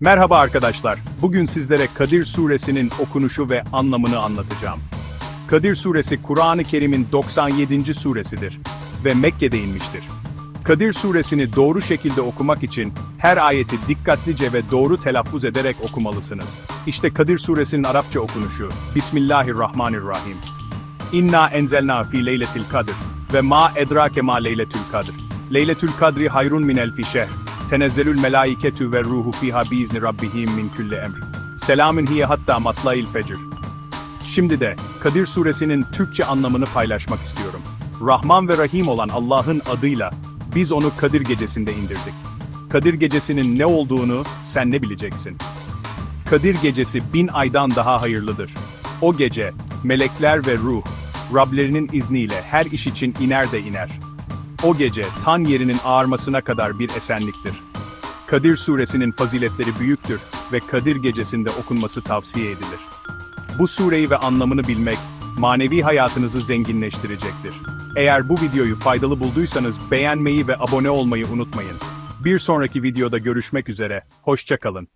Merhaba arkadaşlar. Bugün sizlere Kadir Suresinin okunuşu ve anlamını anlatacağım. Kadir Suresi Kur'an-ı Kerim'in 97. suresidir ve Mekke'de inmiştir. Kadir Suresini doğru şekilde okumak için her ayeti dikkatlice ve doğru telaffuz ederek okumalısınız. İşte Kadir Suresinin Arapça okunuşu. Bismillahirrahmanirrahim. İnna enzelna fi leyletil kadr ve ma edrake ma leyletül kadr. Leyletül kadri hayrun min elfi şehr. Tenezzelül melaiketü ve ruhu fiha biizni rabbihim min külli emr. Selamün hiye hatta matlail fecr. Şimdi de Kadir suresinin Türkçe anlamını paylaşmak istiyorum. Rahman ve Rahim olan Allah'ın adıyla biz onu Kadir gecesinde indirdik. Kadir gecesinin ne olduğunu sen ne bileceksin? Kadir gecesi bin aydan daha hayırlıdır. O gece, melekler ve ruh, Rablerinin izniyle her iş için iner de iner. O gece, tan yerinin ağarmasına kadar bir esenliktir. Kadir suresinin faziletleri büyüktür ve Kadir gecesinde okunması tavsiye edilir. Bu sureyi ve anlamını bilmek, manevi hayatınızı zenginleştirecektir. Eğer bu videoyu faydalı bulduysanız beğenmeyi ve abone olmayı unutmayın. Bir sonraki videoda görüşmek üzere, hoşça kalın.